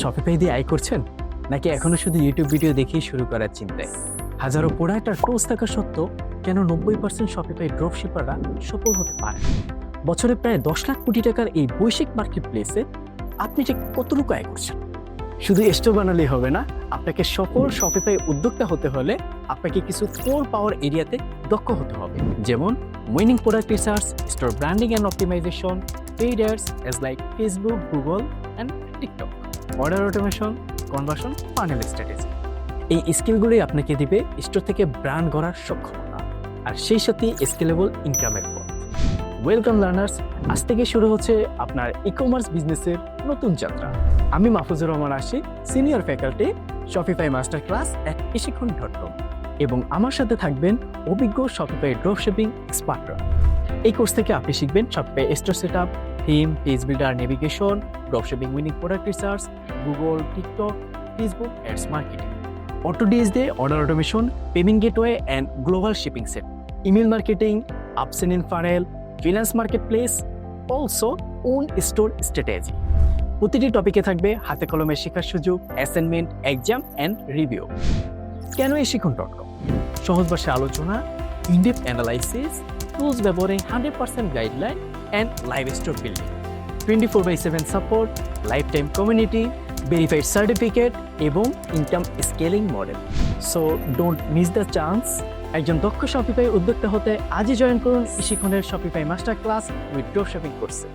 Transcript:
Shopify দিয়ে আয় করছেন? নাকি এখনও শুধু ইউটিউব ভিডিও দেখেই শুরু করার চিন্তায়? হাজারো প্রোডাক্ট আর টোস থাকা সত্ত্বেও কেন নব্বই পার্সেন্ট শপিফাই ড্রপ শিপাররা সফল হতে পারে বছরে প্রায় দশ লাখ কোটি টাকার এই বৈশ্বিক মার্কেট প্লেসে আপনি ঠিক কতটুকু আয় করছেন? শুধু স্টোর বানালেই হবে না, আপনাকে সফল শপিফাই উদ্যোক্তা হতে হলে আপনাকে কিছু কোর পাওয়ার এরিয়াতে দক্ষ হতে হবে। যেমন winning product research store branding and optimisation paid ads as like Facebook Google and TikTok order automation conversion funnel strategy এই স্কিলগুলোই আপনাকে দিবে স্টোর থেকে ব্র্যান্ড গড়ার সক্ষমতা। আর সেই সাথে স্কেলেবল ইনকামের পথ। ওয়েলকাম লার্নার্স আজ থেকে শুরু হচ্ছে আপনার ই কমার্স বিজনেসের নতুন যাত্রা। আমি মাহফুজুর রহমান আসি senior faculty Shopify master class at eShikhon dot com এবং আমার সাথে থাকবেন অভিজ্ঞ শপিফাই ড্রপ শিপিং এক্সপার্টরা এই কোর্স থেকে আপনি শিখবেন Shopify store set up theme page builder navigation drop shipping winning product research, Google, TikTok, Facebook ads marketing. Auto DSD order automation, payment gateway and global shipping set. Email marketing upsell in funnel finance market place also own store strategy. প্রতিটি টপিকে থাকবে হাতে কলমে শেখার সুযোগ, assignment, exam and review. কেন এই শিখুন ডট কম? সহজ ভাষায় আলোচনা ইনডেপ অ্যানালাইসিস, টুলস ব্যবহারে hundred percent guideline and live store building twenty four by seven support lifetime community verified certificate এবং income scaling model so don't miss the chance একজন দক্ষ শপিফাই উদ্যোক্তা হতে আজই জয়েন করুন ইশিখনের Shopify master class with drop shopping কোর্সে